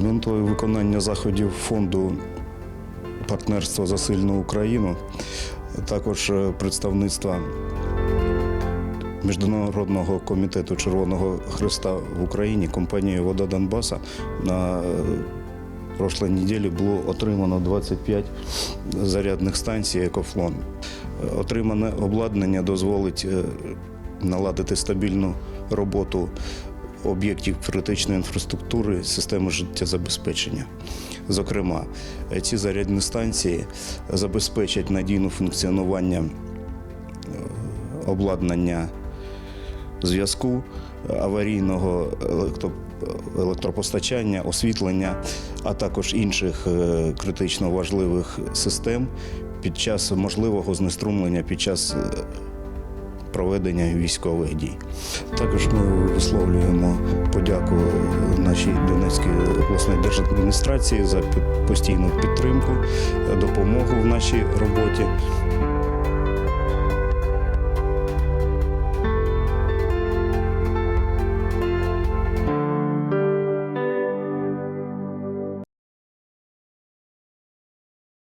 метою виконання заходів фонду партнерства за сильну Україну, також е, представництва Міжнародного комітету Червоного Христа в Україні компанією Вода Донбаса на е, прошлій неділі було отримано 25 зарядних станцій Екофлон. Е, Отримане обладнання дозволить наладити стабільну роботу об'єктів критичної інфраструктури системи життєзабезпечення. Зокрема, ці зарядні станції забезпечать надійне функціонування е, обладнання зв'язку, аварійного електропостачання, освітлення, а також інших е, критично важливих систем під час можливого знеструмлення під час е, проведення військових дій. Також ми висловлюємо подяку нашій Донецькій обласній держадміністрації за постійну підтримку, допомогу в нашій роботі.